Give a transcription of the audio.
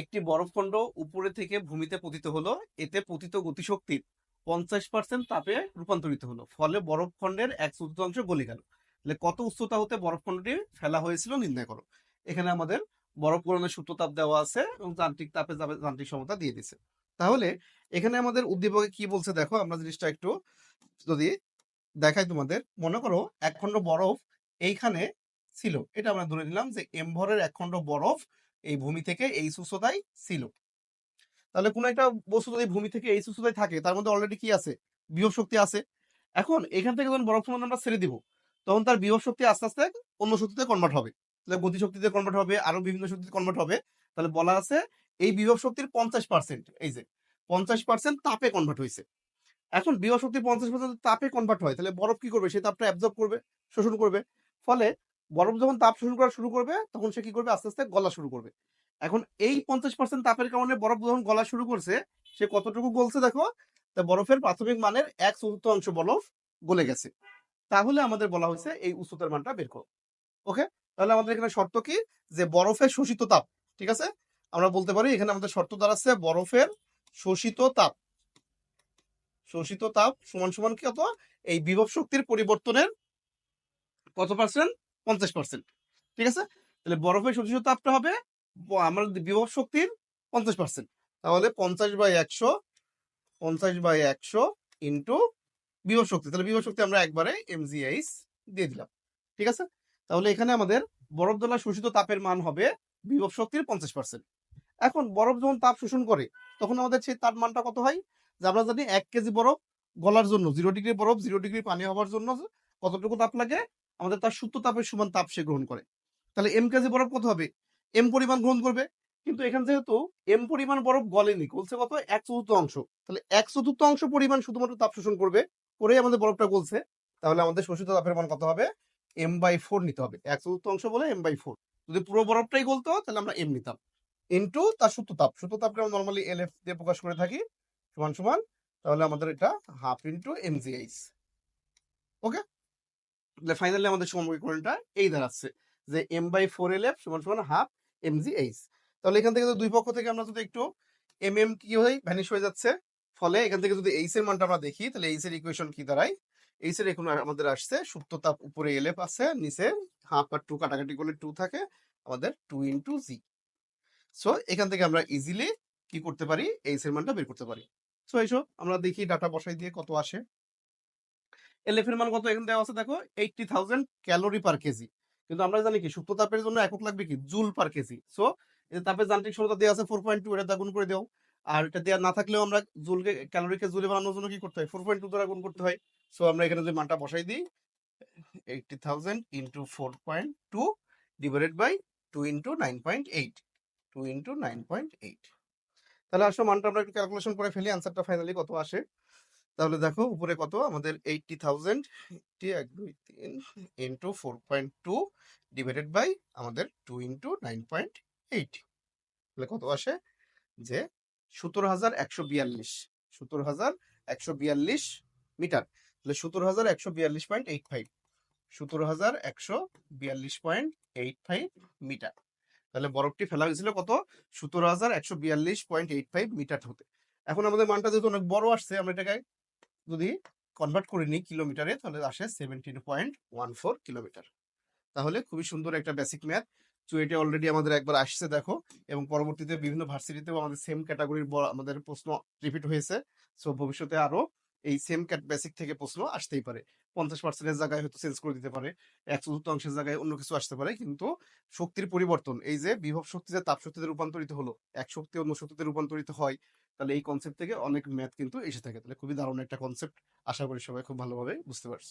একটি বরফখণ্ড উপরে থেকে ভূমিতে পতিত হলো। এতে পতিত গতিশক্তির পঞ্চাশ পার্সেন্ট তাপে রূপান্তরিত হলো। ফলে বরফখণ্ডের এক চতুর্থাংশ গলে গেল। তাহলে কত উচ্চতা হতে বরফখণ্ডটি ফেলা হয়েছিল নির্ণয় করো। এখানে আমাদের বরফ গলনের সূত্র তাপ দেওয়া আছে এবং যান্ত্রিক তাপে যান্ত্রিক সমতা দিয়ে দিছে তাহলে এখানে আমাদের উদ্দীপকে কি বলছে দেখো, আমরা জিনিসটা একটু যদি দেখাই তোমাদের। মনে করো এক খণ্ড বরফ এইখানে ছিল। এটা আমরা ধরে নিলাম যে এম ভরের এক খণ্ড বরফ এই ভূমি থেকে এই উচ্চতায় ছিল। তাহলে কোনো একটা বস্তু যদি ভূমি থেকে এই উচ্চতায় থাকে, তার মধ্যে অলরেডি কি আছে? বিভব শক্তি আছে। এখন এখান থেকে যখন বরফ সমান আমরা ছেড়ে দিব, তখন তার বিভব শক্তি আস্তে আস্তে অন্য শক্তিতে কনভার্ট হবে। তাহলে গতি শক্তিতে কনভার্ট হবে আরও বিভিন্ন শক্তিতে কনভার্ট হবে। তাহলে বলা আছে এই বিভব শক্তির পঞ্চাশ পার্সেন্ট এই যে পঞ্চাশ পার্সেন্ট তাপে কনভার্ট হয়েছে এখন বিভব শক্তি পঞ্চাশ পার্সেন্ট তাপে কনভার্ট হয়, তাহলে বরফ কি করবে? সে তাপটা অ্যাবজর্ব করবে, শোষণ করবে। ফলে বরফ যখন তাপ শোষণ করা শুরু করবে, তখন সে কি করবে? আস্তে আস্তে গলা শুরু করবে। এখন এই পঞ্চাশ পার্সেন্ট তাপের কারণে বরফ যখন গলা শুরু করছে, সে কতটুকু গলছে দেখো? তা বরফের প্রাথমিক মানের এক চতুর্থাংশ বরফ গলে গেছে। তাহলে আমাদের বলা হয়েছে এই উচ্চতার মানটা বের করো। ওকে? তাহলে আমাদের এখানে শর্ত কি? যে বরফের শোষিত তাপ, ঠিক আছে? আমরা বলতে পারি এখানে আমাদের শর্ত দাঁড়াচ্ছে বরফের শোষিত তাপ। শোষিত তাপ সমান সমান কি কত এই বিভব শক্তির পরিবর্তনের কত পার্সেন্ট পঞ্চাশ পার্সেন্ট ঠিক আছে? তাহলে বরফের শোষিত তাপটা হবে আমার বিভব শক্তির পঞ্চাশ পার্সেন্ট তাহলে পঞ্চাশ বাই একশো, পঞ্চাশ বাই একশো ইন্টু বিভব শক্তি। তাহলে বিভব শক্তি আমরা একবারে এমজিএইচ দিয়ে দিলাম। ঠিক আছে? তাহলে এখানে আমাদের বরফ দলা শোষিত তাপের মান হবে বিভব শক্তির পঞ্চাশ পার্সেন্ট এখন বরফ যখন তাপ শোষণ করে, তখন আমাদের সেই তাপ মানটা কত হয়? যে আমরা জানি এক কেজি বরফ গলার জন্য জিরো ডিগ্রি বরফ জিরো ডিগ্রি পানি হওয়ার জন্য কতটুকু তাপ লাগে? আমাদের তার সূত্র তাপের সমান তাপ সে গ্রহণ করে। তাহলে এম কেজি বরফ কত হবে? এম পরিমাণ গ্রহণ করবে। কিন্তু এখানে যেহেতু এম পরিমাণ বরফ গলেনি বলছে কত? এক চতুর্থ অংশ। তাহলে এক চতুর্থ অংশ পরিমাণ শুধুমাত্র তাপ শোষণ করবে, করেই আমাদের বরফটা গলছে। তাহলে আমাদের শোষিত তাপের মান কত হবে? এম বাই ফোর নিতে হবে। এক চতুর্থ অংশ বলে এম বাই ফোর যদি পুরো বরফটাই গলতো, তাহলে আমরা এম নিতাম। ইন্টু তার সূত্র তাপ। সূত্র তাপকে আমরা নর্মালি এল এফ দিয়ে প্রকাশ করে থাকি। সমান সমান, তাহলে আমাদের এটা half into MGH okay finally আমাদের সমীকরণটা এই দাঁড়াচ্ছে যে M by four L F সমান সমান হাফ এম জি এইচ তাহলে এখান থেকে দুই পক্ষ থেকে আমরা যদি একটু এম এম কি হয় ভ্যানিশ হয়ে যাচ্ছে। ফলে এখান থেকে যদি এইচ এর মানটা আমরা দেখি, তাহলে এইচ এর ইকুয়েশন কি দাঁড়ায়? এইচ এর এখন আমাদের আসছে সুপ্ত তাপ উপরে এল এফ আছে, নিচে হাফ আর টু কাটাকাটি করলে টু থাকে, আমাদের টু ইন্টু জি সো এখান থেকে আমরা ইজিলি কি করতে পারি? এইচ এর মানটা বের করতে পারি। সো এইসব আমরা দেখি ডাটা বসাই দিয়ে কত আসে। এলএফ এর মান কত এখানে দেওয়া আছে দেখো? Eighty thousand calorie per KG কিন্তু আমরা জানি কি সুপ্ত তাপের জন্য একক লাগবে কি? জুল পার কেজি সো এই তাপের যান্ত্রিক সমতা দেওয়া আছে ফোর পয়েন্ট টু এটা গুণ করে দেও। আর এটা দেওয়া না থাকলেও আমরা জুলকে ক্যালোরিকে জুলে বানানোর জন্য কি করতে হয়? ফোর পয়েন্ট টু দ্বারা গুণ করতে হয়। সো আমরা এখানে যে মানটা বসাই দিই eighty thousand into four point two divided by two into nine point eight two into nine point eight তাহলে আসলে মানটা আমরা একটু ক্যালকুলেশন করে ফেলি আনসারটা ফাইনালি কত আসে? তাহলে দেখো উপরে কত? আমাদের এইটটি থাউজেন্ড এক, দুই, তিন into four point two divided by আমাদের two into nine point eight তাহলে কত আসে? যে সতেরো হাজার একশো বিয়াল্লিশ সতেরো হাজার একশো বিয়াল্লিশ মিটার। তাহলে সতেরো হাজার একশো বিয়াল্লিশ পয়েন্ট এইট ফাইভ সতেরো হাজার একশো বিয়াল্লিশ পয়েন্ট এইট ফাইভ মিটার। তাহলে বরফটি ফেলা হয়েছিল কত? সতেরো হাজার একশো বিয়াল্লিশ পয়েন্ট এইট ফাইভ মিটার হতে। এখন আমাদের মানটা যেহেতু অনেক বড় আসছে, আমরা এটাকে যদি কনভার্ট করে নিই কিলোমিটারে, তাহলে আসে seventeen point one four kilometre. তাহলে খুবই সুন্দর একটা বেসিক ম্যাথ এটা অলরেডি আমাদের একবার আসছে, দেখো। এবং পরবর্তীতে বিভিন্ন ভার্সিটিতেও আমাদের সেম ক্যাটাগরির আমাদের প্রশ্ন রিপিট হয়েছে। সো ভবিষ্যতে আরও এই সেম ক্যাট বেসিক থেকে প্রশ্ন আসতেই পারে। পঞ্চাশ পার্সেন্টের জায়গায় হয়তো চেঞ্জ করে দিতে পারে। এক চতুর্থাংশের জায়গায় অন্য কিছু আসতে পারে। কিন্তু শক্তির পরিবর্তন, এই যে বিভব শক্তি যে তাপ শক্তিতে রূপান্তরিত হলো, এক শক্তি অন্য শক্তিতে রূপান্তরিত হয় তাহলে এই কনসেপ্ট থেকে অনেক ম্যাথ কিন্তু এসে থাকে। তাহলে খুবই দারুণ একটা কনসেপ্ট আশা করি সবাই খুব ভালোভাবে বুঝতে পারছ।